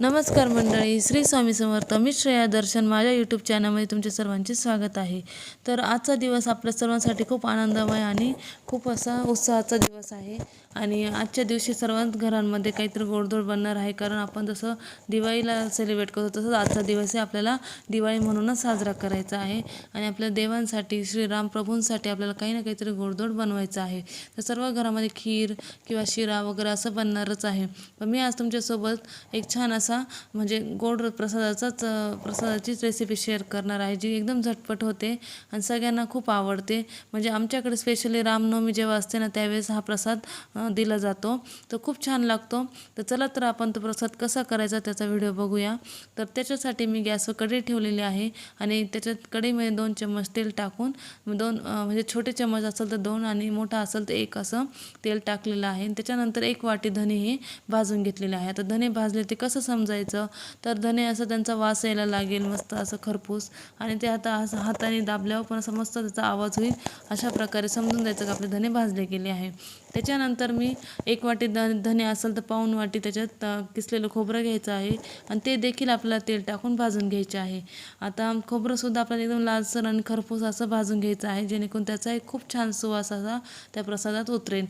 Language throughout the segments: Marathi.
नमस्कार मंडळी श्री स्वामी समर्थ मी श्रेया दर्शन माझ्या यूट्यूब चॅनलमध्ये तुमचे सर्वांचे स्वागत आहे. तर आजचा दिवस आपल्या सर्वांसाठी खूप आनंदमय आणि खूप असा उत्साहाचा दिवस आहे. आणि आजच्या दिवशी सर्वांच घरांमध्ये काहीतरी गोडधोड बनणार आहे. कारण आपण जसं दिवाळीला सेलिब्रेट करतो तसंच आजचा दिवस आपल्याला दिवाळी म्हणूनच साजरा करायचा आहे. आणि आपल्या देवांसाठी श्रीराम प्रभूंसाठी आपल्याला काही ना काहीतरी गोडधोड बनवायचं आहे. तर सर्व घरामध्ये खीर किंवा शिरा वगैरे असं बनणारच आहे. पण मी आज तुमच्यासोबत एक छान असं म्हणजे गोड प्रसादाचाच प्रसादाचीच रेसिपी शेअर करणार आहे जी एकदम झटपट होते आणि सगळ्यांना खूप आवडते. म्हणजे आमच्याकडे स्पेशली रामनवमी जेव्हा असते ना त्यावेळेस हा प्रसाद दिला जातो. तर खूप छान लागतो. तर चला तर आपण तो प्रसाद कसा करायचा त्याचा व्हिडिओ बघूया. तर त्याच्यासाठी मी गॅसवर कढई ठेवलेली आहे आणि त्याच्यात कढईमध्ये दोन चम्मच तेल टाकून दोन म्हणजे छोटे चम्मच असेल तर दोन आणि मोठा असेल तर एक असं तेल टाकलेलं आहे. आणि त्याच्यानंतर एक वाटी धने हे भाजून घेतलेले आहे. आता धने भाजले ते कसं समजायचं. तर धने असं त्यांचा वास यायला लागेल मस्त असं खरपूस. आणि ते आता असं हाताने दाबल्यावर पण असं मस्त त्याचा आवाज होईल अशा प्रकारे समजून द्यायचं की आपले धने भाजले गेले आहे. त्याच्यानंतर मी एक वाटी ध धने असेल तर पाऊन वाटी त्याच्यात किसलेलं खोबरं घ्यायचं आहे. आणि ते देखील आपल्याला तेल टाकून भाजून घ्यायचे आहे. आता खोबरंसुद्धा आपल्याला एकदम लालसर आणि खरपूस असं भाजून घ्यायचं आहे जेणेकरून त्याचा एक खूप छान सुवास असा त्या प्रसादात उतरेल.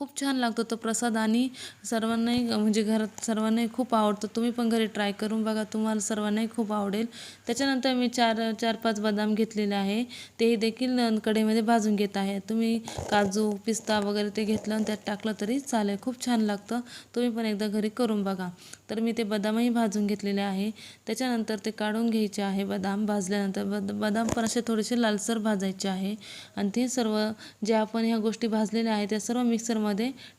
खूप छान लागतो तो प्रसाद आणि सर्वांनाही म्हणजे घरात सर्वांनाही खूप आवडतो. तुम्ही पण घरी ट्राय करून बघा तुम्हाला सर्वांनाही खूप आवडेल. त्याच्यानंतर मी चार चार पाच बदाम घेतलेले आहे. तेही देखील कढईमध्ये भाजून घेत आहे. तुम्ही काजू पिस्ता वगैरे ते घेतलं आणि त्यात टाकलं तरी चालेल. खूप छान लागतं. तुम्ही पण एकदा घरी करून बघा. तर मी ते बदामही भाजून घेतलेले आहे. त्याच्यानंतर ते काढून घ्यायचे आहे बदाम. भाजल्यानंतर बद बदाम पण असे थोडेसे लालसर भाजायचे आहे. आणि ते सर्व जे आपण ह्या गोष्टी भाजलेल्या आहेत त्या सर्व मिक्सरमध्ये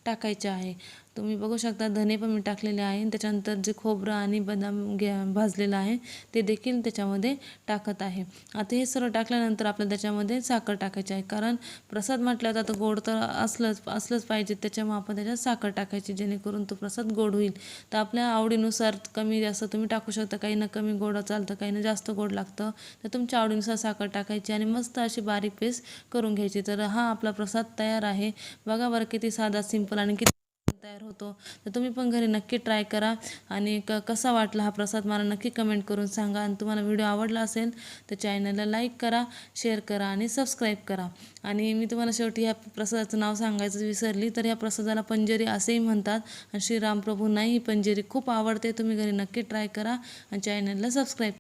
टाकायच्या आहे. तुम्ही बघू शकता धने पण मी टाकलेले आहे. त्याच्यानंतर जे खोबरं आणि बदाम घ्या भाजलेलं आहे ते देखील त्याच्यामध्ये टाकत आहे. आता हे सर्व टाकल्यानंतर आपल्याला त्याच्यामध्ये साखर टाकायची आहे. कारण प्रसाद म्हटल्यावर आता गोड तर असलंच असलंच पाहिजे. त्याच्यामुळे आपण त्याच्यात साखर टाकायची जेणेकरून तो प्रसाद गोड होईल. तर आपल्या आवडीनुसार कमी जास्त तुम्ही टाकू शकता. काही ना कमी गोड चालतं काही ना जास्त गोड लागतं. तर तुमच्या आवडीनुसार साखर टाकायची आणि मस्त अशी बारीक पेस्ट करून घ्यायची. तर हा आपला प्रसाद तयार आहे. बघा बरं किती साधा सिंपल आणि किती तयार होतो. तर तुम्ही पण घरी नक्की ट्राय करा आणि क कसा वाटला हा प्रसाद मला नक्की कमेंट करून सांगा आणि तुम्हाला व्हिडिओ आवडला असेल तर चॅनलला लाईक करा शेअर करा आणि सबस्क्राईब करा. आणि मी तुम्हाला शेवटी ह्या प्रसादाचं नाव सांगायचं विसरली तर या प्रसादाला पंजेरी असेही म्हणतात आणि श्रीरामप्रभूंनाही ही पंजेरी खूप आवडते. तुम्ही घरी नक्की ट्राय करा आणि चॅनलला सबस्क्राईब